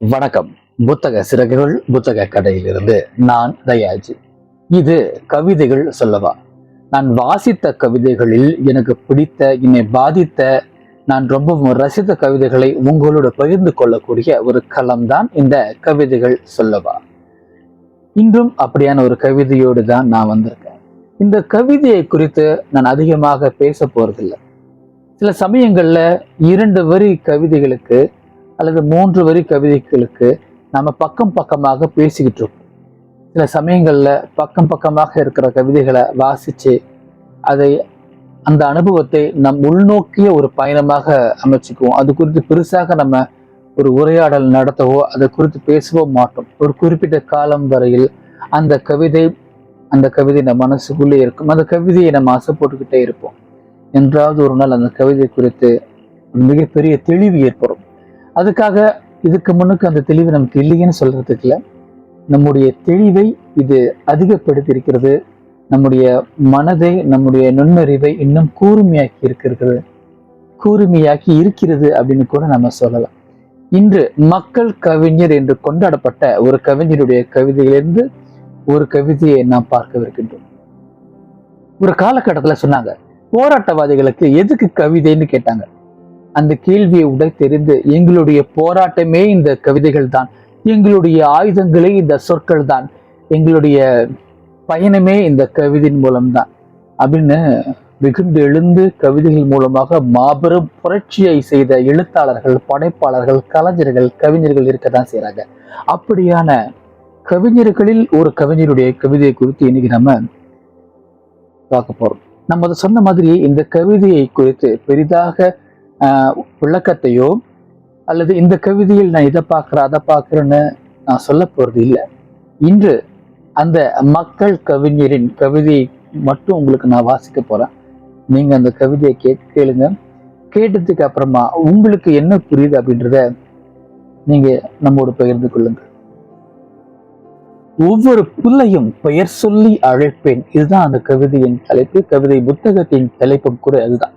வணக்கம். புத்தக சிறகுகள் புத்தக கடையிலிருந்து நான் தயாஜி. இது கவிதைகள் சொல்லவா? நான் வாசித்த கவிதைகளில் எனக்கு பிடித்த என்னை பாதித்த நான் ரொம்பவும் ரசித்த கவிதைகளை உங்களோட பகிர்ந்து கொள்ளக்கூடிய ஒரு களம்தான் இந்த கவிதைகள் சொல்லவா? இன்றும் அப்படியான ஒரு கவிதையோடு தான் நான் வந்திருக்கேன். இந்த கவிதையை குறித்து நான் அதிகமாக பேச போறதில்லை. சில சமயங்கள்ல இரண்டு வரி கவிதைகளுக்கு அல்லது மூன்று வரி கவிதைகளுக்கு நம்ம பக்கம் பக்கமாக பேசிக்கிட்டு இருக்கோம். சில சமயங்கள்ல பக்கம் பக்கமாக இருக்கிற கவிதைகளை வாசிச்சு அதை அந்த அனுபவத்தை நம் உள்நோக்கிய ஒரு பயணமாக அமைச்சுக்குவோம். அது குறித்து பெருசாக நம்ம ஒரு உரையாடல் நடத்தவோ அதை குறித்து பேசவோ மாட்டோம். ஒரு குறிப்பிட்ட காலம் வரையில் அந்த கவிதை அந்த கவிதை நம்ம மனசுக்குள்ளே இருக்கும். அந்த கவிதையை நம்ம ஆசைப்பட்டுக்கிட்டே இருப்போம். என்றாவது ஒரு நாள் அந்த கவிதை குறித்து மிகப்பெரிய தெளிவு ஏற்படும். அதுக்காக இதுக்கு முன்னுக்கு அந்த தெளிவு நமக்கு இல்லைன்னு சொல்றதுக்கு இல்லை. நம்முடைய தெளிவை இது அதிகப்படுத்தி இருக்கிறது நம்முடைய மனதை நம்முடைய நுண்ணறிவை இன்னும் கூர்மையாக்கி இருக்கிறது. கூர்மையாக்கி இருக்கிறது அப்படின்னு கூட நம்ம சொல்லலாம். இன்று மக்கள் கவிஞர் என்று கொண்டாடப்பட்ட ஒரு கவிஞருடைய கவிதையிலிருந்து ஒரு கவிதையை நாம் பார்க்கவிருக்கின்றோம். ஒரு காலகட்டத்துல சொன்னாங்க போராட்டவாதிகளுக்கு எதுக்கு கவிதைன்னு கேட்டாங்க. அந்த கேள்வியை உடல் தெரிந்து எங்களுடைய போராட்டமே இந்த கவிதைகள் தான் எங்களுடைய ஆயுதங்களே இந்த சொற்கள் தான் எங்களுடைய பயணமே இந்த கவிதையின் மூலம்தான். அப்படின்னு வெகுண்டு எழுந்து கவிதைகள் மூலமாக மாபெரும் புரட்சியை செய்த எழுத்தாளர்கள் படைப்பாளர்கள் கலைஞர்கள் கவிஞர்கள் இருக்க தான் அப்படியான கவிஞர்களில் ஒரு கவிஞருடைய கவிதையை குறித்து இன்னைக்கு நம்ம பார்க்க போறோம். நம்ம அதை சொன்ன மாதிரி இந்த கவிதையை குறித்து பெரிதாக விளக்கத்தையோ அல்லது இந்த கவிதையில் நான் இதை பார்க்குறேன் அதை பார்க்குறேன்னு நான் சொல்ல போறது இல்லை. இன்று அந்த மக்கள் கவிஞரின் கவிதையை மட்டும் உங்களுக்கு நான் வாசிக்க போறேன். நீங்க அந்த கவிதையை கே கேளுங்க. கேட்டதுக்கு அப்புறமா உங்களுக்கு என்ன புரியுது அப்படின்றத நீங்க நம்மோடு பகிர்ந்து கொள்ளுங்க ஒவ்வொரு பிள்ளையும் பெயர் சொல்லி அழைப்பேன். இதுதான் அந்த கவிதையின் தலைப்பு. கவிதை புத்தகத்தின் தலைப்பும் கூட அதுதான்.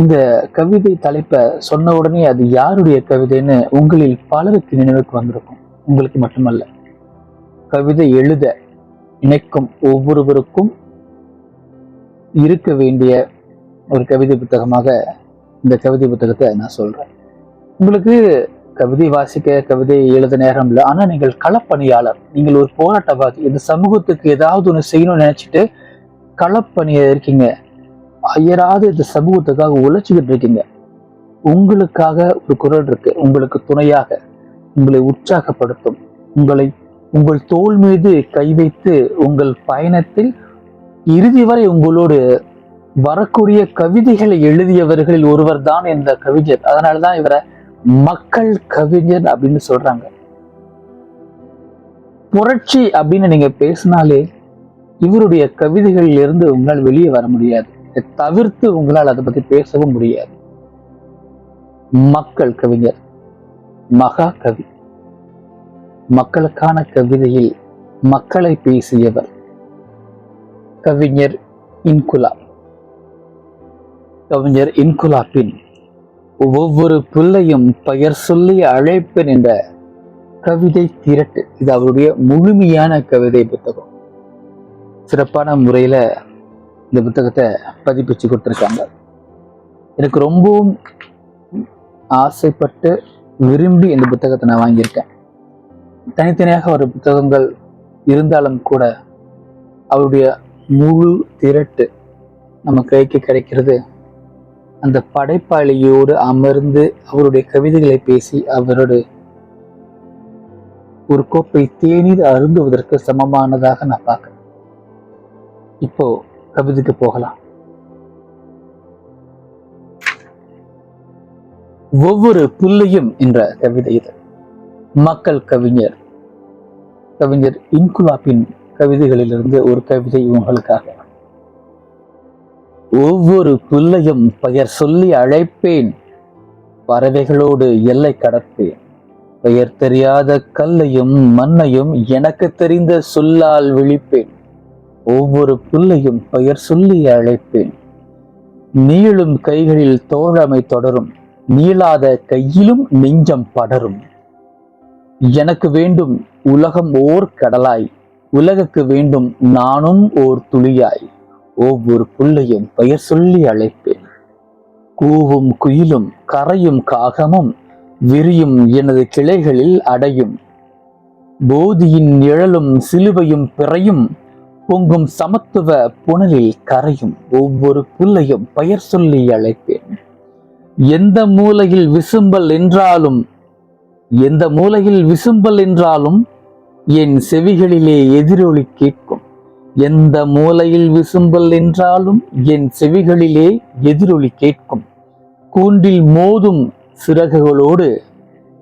இந்த கவிதை தலைப்பை சொன்ன உடனே அது யாருடைய கவிதைன்னு உங்களில் பலருக்கு நினைவுக்கு வந்திருக்கும். உங்களுக்கு மட்டுமல்ல. கவிதை எழுத நினைக்கும் ஒவ்வொருவருக்கும் இருக்க வேண்டிய ஒரு கவிதை புத்தகமாக இந்த கவிதை புத்தகத்தை நான் சொல்றேன். உங்களுக்கு கவிதை வாசிக்க கவிதை எழுத நேரம் இல்லை. ஆனா நீங்கள் களப்பணியாளர் நீங்கள் ஒரு போராட்டவாதி இந்த சமூகத்துக்கு ஏதாவது ஒன்று செய்யணும்னு நினைச்சிட்டு களப்பணிய இருக்கீங்க. அயராது இந்த சமூகத்துக்காக உழைச்சிக்கிட்டு இருக்கீங்க. உங்களுக்காக ஒரு குரல் இருக்கு. உங்களுக்கு துணையாக உங்களை உற்சாகப்படுத்தும். உங்களை உங்கள் தோல் மீது கை வைத்து உங்கள் பயணத்தில் இறுதி வரை உங்களோடு வரக்கூடிய கவிதைகளை எழுதியவர்களில் ஒருவர் தான் இந்த கவிஞர். அதனாலதான் இவரை மக்கள் கவிஞர் அப்படின்னு சொல்றாங்க. புரட்சி அப்படின்னு நீங்க பேசினாலே இவருடைய கவிதைகளில் இருந்து உங்களால் வெளியே வர முடியாது. இதை தவிர்த்து உங்களால் அதை பத்தி பேசவும் முடியாது. மக்கள் கவிஞர் மகா கவி. மக்களுக்கான கவிதையில் மக்களை பேசியவர் கவிஞர் இன்குலா. கவிஞர் இன்குலாப்பின் ஒவ்வொரு பிள்ளையும் பெயர் சொல்லி அழைப்பேன் என்ற கவிதை திரட்டு. இது அவருடைய முழுமையான கவிதை புத்தகம். சிறப்பான முறையில இந்த புத்தகத்தை பதிப்பிச்சு கொடுத்துருக்காங்க. எனக்கு ரொம்பவும் ஆசைப்பட்டு விரும்பி இந்த புத்தகத்தை நான் வாங்கியிருக்கேன். தனித்தனியாக ஒரு புத்தகங்கள் இருந்தாலும் கூட அவருடைய முழு திரட்டு நம்ம கைக்கு கிடைக்கிறது. அந்த படைப்பாளியோடு அமர்ந்து அவருடைய கவிதைகளை பேசி அவரோடு ஒரு கோப்பை தேநீர் அருந்துவதற்கு சமமானதாக நான் பார்க்குறேன். இப்போ கவிதைக்கு போகலாம். ஒவ்வொரு புள்ளையும் என்ற கவிதை இது. மக்கள் கவிஞர். கவிஞர் இன்குலாப்பின் கவிதைகளிலிருந்து ஒரு கவிதை உங்களுக்காக. ஒவ்வொரு புள்ளையும் பெயர் சொல்லி அழைப்பேன். பறவைகளோடு எல்லை கடப்பேன். பெயர் தெரியாத கல்லையும் மண்ணையும் எனக்கு தெரிந்த சொல்லால் விழிப்பேன். ஒவ்வொரு புல்லையும் பெயர் சொல்லி அழைப்பேன். நீளும் கைகளில் தோழமை தொடரும் நீளாத கையிலும் நெஞ்சம் படரும். எனக்கு வேண்டும் உலகம் ஓர் கடலாய் உலகுக்கு வேண்டும் நானும் ஓர் துளியாய். ஒவ்வொரு புள்ளையும் பெயர் சொல்லி அழைப்பேன். கூவும் குயிலும் கரையும் காகமும் விரியும் எனது கிளைகளில் அடையும். போதியின் நிழலும் சிலுவையும் பிறையும் பொங்கும் சமத்துவ புனலில் கரையும் ஒவ்வொரு புல்லையும் பெயர் சொல்லி அழைப்பேன். எந்த மூலையில் விசும்பல் என்றாலும் எந்த மூலையில் விசும்பல் என்றாலும் என் செவிகளிலே எதிரொலி கேட்கும். எந்த மூலையில் விசும்பல் என்றாலும் என் செவிகளிலே எதிரொலி கேட்கும். கூண்டில் மோதும் சிறகுகளோடு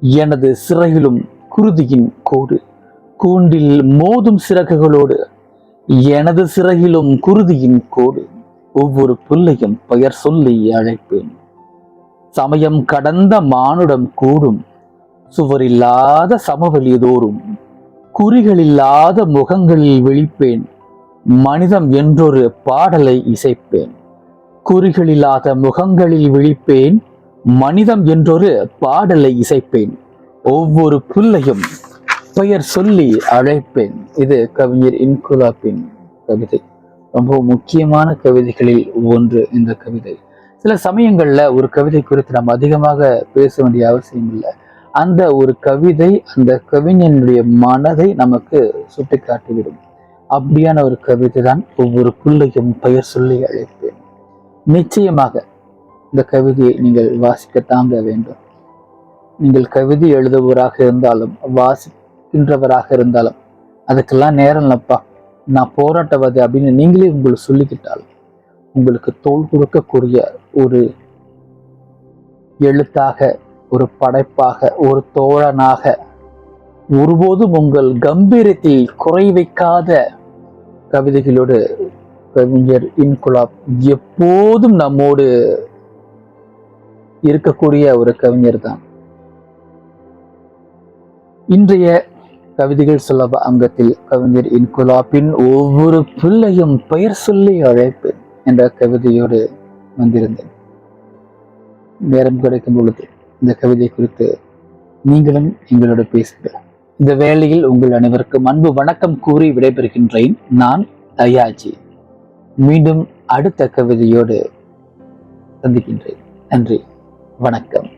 எனது சிறையிலும் குருதியின் கோடு. கூண்டில் மோதும் சிறகுகளோடு எனது சிறகிலும் குருதியின் கோடு ஒவ்வொரு புல்லையும் பெயர் சொல்லி அழைப்பேன். சமயம் கடந்த மானுடம் கூடும் சுவரில்லாத சமவெளி தோறும் குறிகளில்லாத முகங்களில் விழிப்பேன் மனிதம் என்றொரு பாடலை இசைப்பேன். குறிகளில்லாத முகங்களில் விழிப்பேன் மனிதம் என்றொரு பாடலை இசைப்பேன் ஒவ்வொரு புல்லையும் பெயர் சொல்லி அழைப்பேன். இது கவிஞர் இன்குலாப்பின் கவிதை. ரொம்ப முக்கியமான கவிதைகளில் ஒன்று இந்த கவிதை. சில சமயங்கள்ல ஒரு கவிதை குறித்து நம்ம அதிகமாக பேச வேண்டிய அவசியம் இல்லை. அந்த ஒரு கவிதை அந்த கவிஞனுடைய மனதை நமக்கு சுட்டிக்காட்டிவிடும். அப்படியான ஒரு கவிதை தான் ஒவ்வொரு பிள்ளையும் பெயர் சொல்லி அழைப்பேன். நிச்சயமாக இந்த கவிதையை நீங்கள் வாசிக்க தாங்க வேண்டும். நீங்கள் கவிதை எழுதுபவராக இருந்தாலும் வாசிக்கின்றவராக இருந்தாலும் அதுக்கெல்லாம் நேரம் இல்லப்பா. நான் போராட்டவாதி அப்படின்னு நீங்களே உங்களுக்கு சொல்லிக்கிட்டால் உங்களுக்கு தோல் கொடுக்கக்கூடிய ஒரு எழுத்தாக ஒரு படைப்பாக ஒரு தோழனாக ஒருபோதும் உங்கள் கம்பீரத்தை குறை வைக்காத கவிதைகளோடு கவிஞர் இன்குலாப் எப்போதும் நம்மோடு இருக்கக்கூடிய ஒரு கவிஞர் தான் இன்றைய கவிதைகள் சுலப அங்கத்தில் கவிஞர் இன்குலாப்பின் ஒவ்வொரு பிள்ளையும் பெயர் சொல்லி அழைப்பேன் என்ற கவிதையோடு வந்திருந்தேன். நேரம் கிடைக்கும் பொழுது இந்த கவிதை குறித்து நீங்களும் எங்களோட பேசுங்கள். இந்த வேளையில் உங்கள் அனைவருக்கும் அன்பு வணக்கம் கூறி விடைபெறுகின்றேன். நான் தயாஜி. மீண்டும் அடுத்த கவிதையோடு சந்திக்கின்றேன். நன்றி. வணக்கம்.